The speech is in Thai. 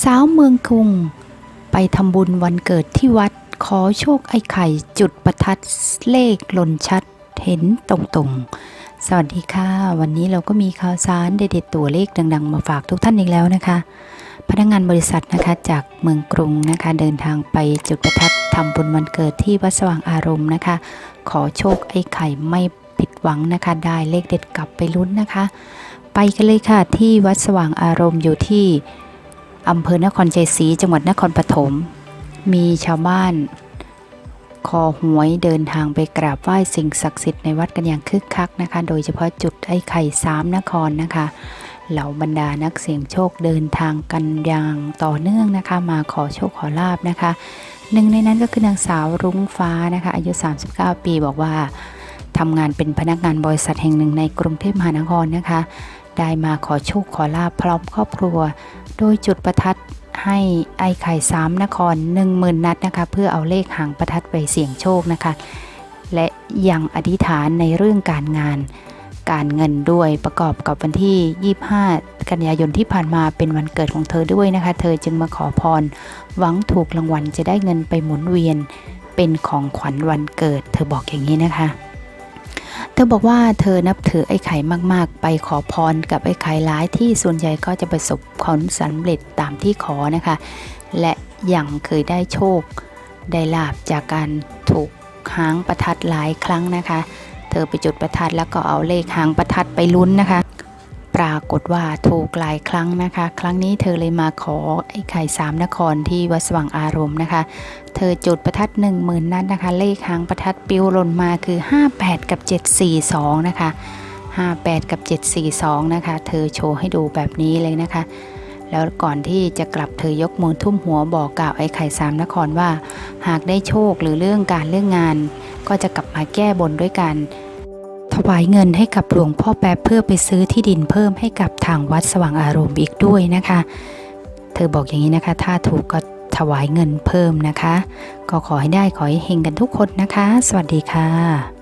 สาวเมืองคุง ไปทำบุญวันเกิดที่วัดขอโชคไอ้ไข่จุดประทัดเลขหล่นชัดเห็นตรงๆ สวัสดีค่ะ วันนี้เราก็มีข่าวสารเด็ดๆตัวเลขดัง ๆ มาฝากทุกท่านอีกแล้วนะคะ พนักงานบริษัทนะคะจากเมืองกรุงนะคะ เดินทางไปจุดประทัดทำบุญวันเกิดที่วัดสว่างอารมณ์นะคะ ขอโชคไอ้ไข่ไม่ผิดหวังนะคะ ได้เลขเด็ดกลับไปลุ้นนะคะ ไปกันเลยค่ะที่วัดสว่างอารมณ์อยู่ที่ อำเภอนครชัยศรีจังหวัดนครปฐม มีชาวบ้าน คอหวยเดินทางไปกราบไหว้สิ่งศักดิ์สิทธิ์ในวัดกันอย่างคึกคักนะคะ โดยเฉพาะจุดไอ้ไข่สามนครนะคะเหล่าบรรดานักเสี่ยงโชคเดินทางกันอย่างต่อเนื่องนะคะ มาขอโชคขอลาบนะคะหนึ่งในนั้นก็คือนางสาวรุ้งฟ้านะคะ อายุ 39 ปีบอกว่าทำงานเป็นพนักงานบริษัทแห่งหนึ่งในกรุงเทพมหานครนะคะ ได้มาขอโชคขอลาบพร้อมครอบครัว โดยจุดประทัดให้ไอ้ไข่สามนคร 10,000 นัดนะคะ เพื่อเอาเลขหางประทัดไปเสี่ยงโชคนะคะ และยังอธิษฐานในเรื่องการงาน การเงินด้วยประกอบกับวันที่ 25 กันยายนที่ผ่านมาเป็นวันเกิดของเธอด้วยนะคะ เธอจึงมาขอพร หวังถูกรางวัลจะได้เงินไปหมุนเวียนเป็นของขวัญวันเกิด เธอบอกอย่างนี้นะคะ ธอบอกว่าเธอนับถือไอ้ไข่มาก ๆ ไปขอพรกับไอ้ไข่หลายที่ส่วนใหญ่ก็จะประสบผลสำเร็จตามที่ขอนะคะ และยังเคยได้โชค ได้ลาบจากการถูกหางประทัดหลายครั้งนะคะ เธอไปจุดประทัดแล้วก็เอาเลขหางประทัดไปลุ้นนะคะ ปรากฏว่าถูกหลายครั้งนะคะ ครั้งนี้เธอเลยมาขอไอ้ไข่สามนครที่วัดสว่างอารมณ์นะคะ เธอจุดประทัด1 0,000นัดนะคะ เลขหางประทัดปิวหล่นมาคือ 58 กับ 742 นะคะ 58 กับ 742 นะคะ เธอโชว์ให้ดูแบบนี้เลยนะคะ แล้วก่อนที่จะกลับเธอยกมือทุ่มหัวบอกกล่าวไอ้ไข่สามนครว่า หากได้โชคหรือเรื่องการเรื่องงาน ก็จะกลับมาแก้บนด้วยกัน วายเงินให้กับหลวงพ่อแป๊บเพื่อไปซื้อที่ดินเพิ่มให้กับทางวัดสว่างอารมณ์อีกด้วยนะคะ เธอบอกอย่างนี้นะคะ ถ้าถูกก็ถวายเงินเพิ่มนะคะ ก็ขอให้ได้ขอให้เฮงกันทุกคนนะคะ สวัสดีค่ะ